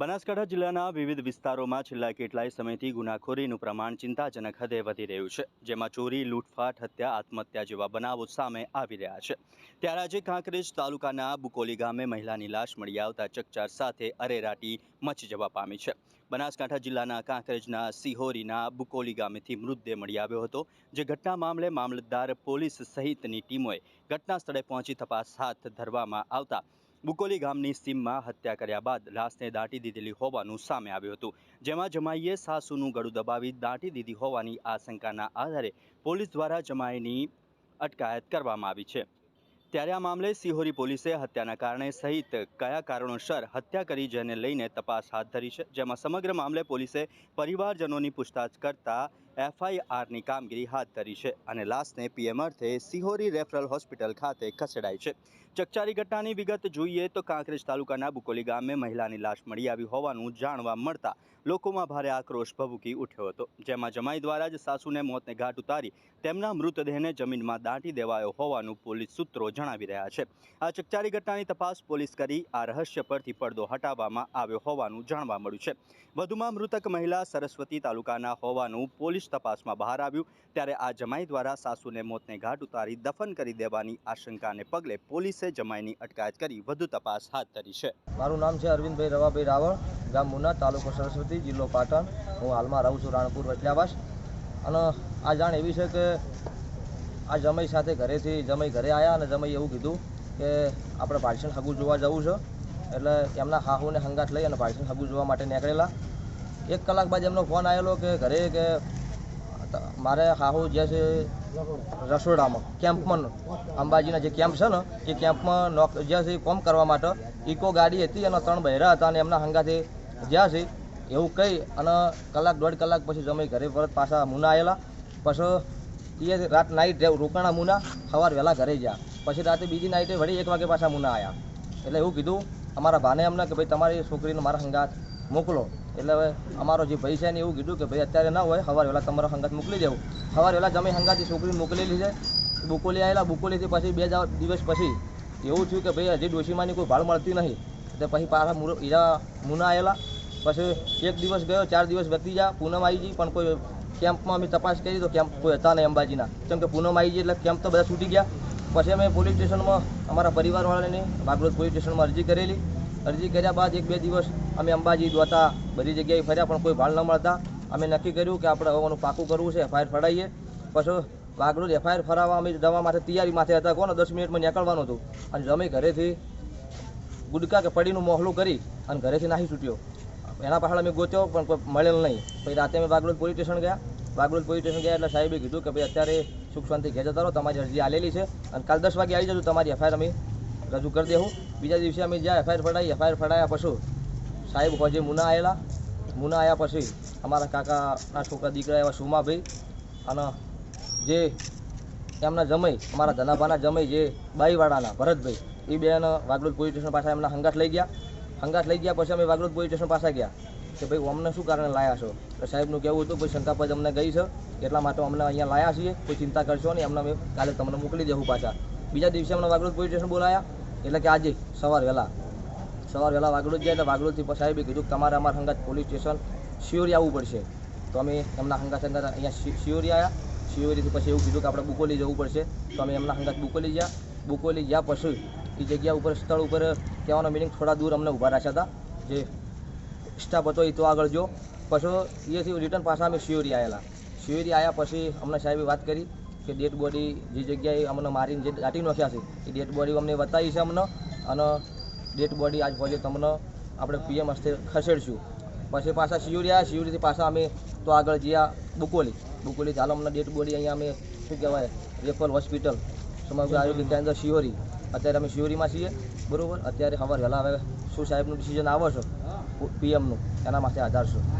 બનાસકાંઠા જિલ્લાના વિવિધ વિસ્તારોમાં છેલ્લા કેટલાય સમયથી ગુનાખોરીનું પ્રમાણ ચિંતાજનક હદે વધી રહ્યું છે, જેમાં ચોરી, લૂંટફાટ, હત્યા, આત્મહત્યા જેવા બનાવો સામે આવી રહ્યા છે. ત્યારે આજે કાંકરેજ તાલુકાના બુકોલી ગામે મહિલાની લાશ મળી આવતા ચકચાર સાથે અરેરાટી મચી જવા પામી છે. બનાસકાંઠા જિલ્લાના કાંકરેજના સિહોરીના બુકોલી ગામેથી મૃતદેહ મળી આવ્યો હતો, જે ઘટના મામલે મામલતદાર પોલીસ સહિતની ટીમોએ ઘટના સ્થળે પહોંચી તપાસ હાથ ધરવામાં આવતા બુકોલી ગામની સીમમાં હત્યા કર્યા બાદ લાશને દાટી દીધેલી હોવાનું સામે આવ્યું હતું. જેમાં જમાઈએ સાસુનું ગળું દબાવી દાટી દીધી હોવાની આશંકાના આધારે પોલીસ દ્વારા જમાઈની અટકાયત કરવામાં આવી છે. ત્યારે આ મામલે સિહોરી પોલીસે હત્યાના કારણે સહિત કયા કારણોસર હત્યા કરી જેને લઈને તપાસ હાથ ધરી છે, જેમાં સમગ્ર મામલે પોલીસે પરિવારજનોની પૂછતાછ કરતા એફઆઈઆરની કામગીરી હાથ ધરી છે અને લાશને પીએમ અર્થે સિહોરી રેફરલ હોસ્પિટલ ખાતે ખસેડાઈ છે. ચકચારી ઘટનાની વિગત જોઈએ તો કાંકરેજ તાલુકાના બુકોલી ગામે મહિલાની લાશ મળી આવી હોવાનું જાણવા મળતા લોકોમાં ભારે આક્રોશ ભભૂકી ઉઠ્યો હતો. જેમાં જમાઈ દ્વારા જ સાસુને મોતને ઘાટ ઉતારી તેમના મૃતદેહને જમીનમાં દાટી દેવાયો હોવાનું પોલીસ સૂત્રો જણાવી રહ્યા છે. આ ચકચારી ઘટનાની તપાસ પોલીસ કરી આ રહસ્ય પરથી પડદો હટાવવામાં આવ્યો હોવાનું જાણવા મળ્યું છે. વધુમાં મૃતક મહિલા સરસ્વતી તાલુકાના હોવાનું પોલીસ તપાસમાં બહાર આવ્યું. ત્યારે આ જમાઈ દ્વારા સાસુને મોતને ઘાટ ઉતારી દફન કરી દેવાની આશંકાને પગલે પોલીસે જમાઈની અટકાયત કરી વધુ તપાસ હાથ ધરી છે. મારું નામ છે અરવિંદભાઈ રવાભાઈ રાવળ, ગામ મુના તાલુકો સરસ્વતી, જિલ્લો પાટણ. હું હાલમાં રહું છું રાણપુર વચલાવાસ અને આ જાણ એવી છે કે આ જમાઈ સાથે ઘરેથી જમાઈ ઘરે આવ્યા અને જમાઈ એવું કીધું કે આપણે ભાષણ હગું જોવા જવું છે. એટલે એમના હાહુને હંગાત લઈ અને ભાષણ હગું જોવા માટે નીકળેલા. એક કલાક બાદ એમનો ફોન આવેલો કે ઘરે કે મારે હાહુ જે છે રસોડામાં, કેમ્પમાં. અંબાજીના જે કેમ્પ છે ને, એ કેમ્પમાં નોક જે છે કોમ કરવા માટે ઇકો ગાડી હતી અને ત્રણ બહેરા હતા અને એમના હંગાથી જ્યાં છે એવું કહી અને કલાક, દોઢ કલાક પછી જમે ઘરે પરત પાછા મુના આવેલા પછી એ રાત નાઈટ રોકાણા મુના, સવાર વહેલા ઘરે ગયા. પછી રાતે બીજી નાઇટે વળી એક વાગે પાછા મુના આવ્યા એટલે એવું કીધું અમારા ભાને અમને કે ભાઈ તમારી છોકરીને મારા હંગાથ મોકલો. એટલે હવે અમારો જે ભાઈ છે ને એવું કીધું કે ભાઈ, અત્યારે ના હોય સવારે વહેલા તમારો સંગાત મોકલી દેવું. સવારે વહેલા જમી હંગાતી છોકરી મોકલેલી છે બુકોલી આવેલા બુકોલીથી પછી બે જા- દિવસ પછી એવું થયું કે ભાઈ, હજી ડોશીમાંની કોઈ ભાળ મળતી નહીં. એટલે પછી પાછા મુર ઈરા મુના આવેલા પછી એક દિવસ ગયો, ચાર દિવસ વધી ગયા પૂનમ આવી ગઈ, પણ કોઈ કેમ્પમાં અમે તપાસ કરી તો કેમ્પ કોઈ હતા નહીં અંબાજીના. કેમ કે પૂનમ આવી ગઈ એટલે કેમ્પ તો બધા છૂટી ગયા. પછી અમે પોલીસ સ્ટેશનમાં અમારા પરિવારવાળાને બાગરોજ પોલીસ સ્ટેશનમાં અરજી કરેલી. અરજી કર્યા બાદ એક બે દિવસ અમે અંબાજી દ્વારા બધી જગ્યાએ ફર્યા, પણ કોઈ ભાળ ન મળતા. અમે નક્કી કર્યું કે આપણે હવાનું પાકું કરવું છે એફઆઈઆર ફડાઈએ. પછી વાગરોજ એફઆઈઆર ફરાવવા અમે જવા માટે તૈયારી માથે હતા. કોને દસ મિનિટમાં નીકળવાનું હતું? અને અમે ઘરેથી ગુડકા કે પડીનું મોહલું કરી અને ઘરેથી નાહી છૂટ્યો. એના પાછળ અમે ગોત્યો, પણ મળેલ નહીં. પછી રાતે અમે બાગરોજ પોલીસ સ્ટેશન ગયા. બાગરોજ પોલીસ સ્ટેશન ગયા એટલે સાહેબે કીધું કે ભાઈ, અત્યારે સુખ શાંતિ ઘેર જતા રહો, તમારી અરજી આલેલી છે. અને કાલ દસ વાગે આવી જજો તમારી એફઆઈઆર અમે. રજૂ કરી દેવું બીજા દિવસે અમે જ્યાં એફઆઈઆર ફડાઈ એફઆઈઆર ફડાયા પછી સાહેબ હોજે મુના આવેલા મુના આવ્યા પછી અમારા કાકાના છોકરા, દીકરા એવા સુમાભાઈ અને જે એમના જમઈ, અમારા ધનાભાના જમઈ જે બાઈવાડાના ભરતભાઈ, એ બેન વાગડોદ પોલીસ સ્ટેશન પાછા એમના હંગાત લઈ ગયા. હંગાત લઈ ગયા પછી અમે વાગડોદ પોલીસ સ્ટેશન પાસે ગયા કે ભાઈ અમને શું કારણે લાયા છો? તો સાહેબનું કહેવું હતું, ભાઈ શંકાપદ અમને ગઈ છે, એટલા માટે અમને અહીંયા લાયા છીએ, કોઈ ચિંતા કરશો નહીં, અમને અમે કાલે તમને મોકલી દેવું પાછા. બીજા દિવસે અમને વાગડોદ પોલીસ સ્ટેશન બોલાયા. એટલે કે આજે સવાર વહેલા. સવાર વહેલા વાગડોદ જાય એટલે વાગડોદથી સાહેબે કીધું કે તમારે અમારા હંગાત પોલીસ સ્ટેશન શિયોરી આવવું પડશે. તો અમે એમના હંગાત હંગાત અહીંયા શિયોરી આવ્યા શિયોરીથી પછી એવું કીધું કે આપણે બુકોલી જવું પડશે. તો અમે એમના હંગાત બુકોલી ગયા. બુકોલી ગયા પછી એ જગ્યા ઉપર, સ્થળ ઉપર કહેવાનો મિનિંગ થોડા દૂર અમને ઊભા રાખ્યા હતા. જે સ્ટાફ હતો એ તો આગળ જો પછી એથી રિટર્ન પાછા અમે શિયોરી આવેલા શિયોરી આવ્યા પછી અમને સાહેબે વાત કરી. કે ડેડ બોડી જે જગ્યાએ અમને મારીને જે દાટી નાખ્યા છે, એ ડેડ બોડી અમને બતાવી છે અમને અને ડેડ બોડી આજ પછી તમને આપણે પીએમ હસ્તે ખસેડશું. પછી પાછા શિયુરી આવ્યા, શિયુરીથી પાછા અમે તો આગળ જ્યાં બુકોલી. બુકોલી ચાલો અમને ડેડ બોડી અહીંયા અમે, શું કહેવાય રેફર હોસ્પિટલ સમગ્ર આરોગ્ય કેન્દ્ર શિયોરી અત્યારે અમે શિયોરીમાં છીએ, બરાબર? અત્યારે સવાર વહેલા હવે શું સાહેબનું ડિસિઝન આવે છે પીએમનું એના માટે આધાર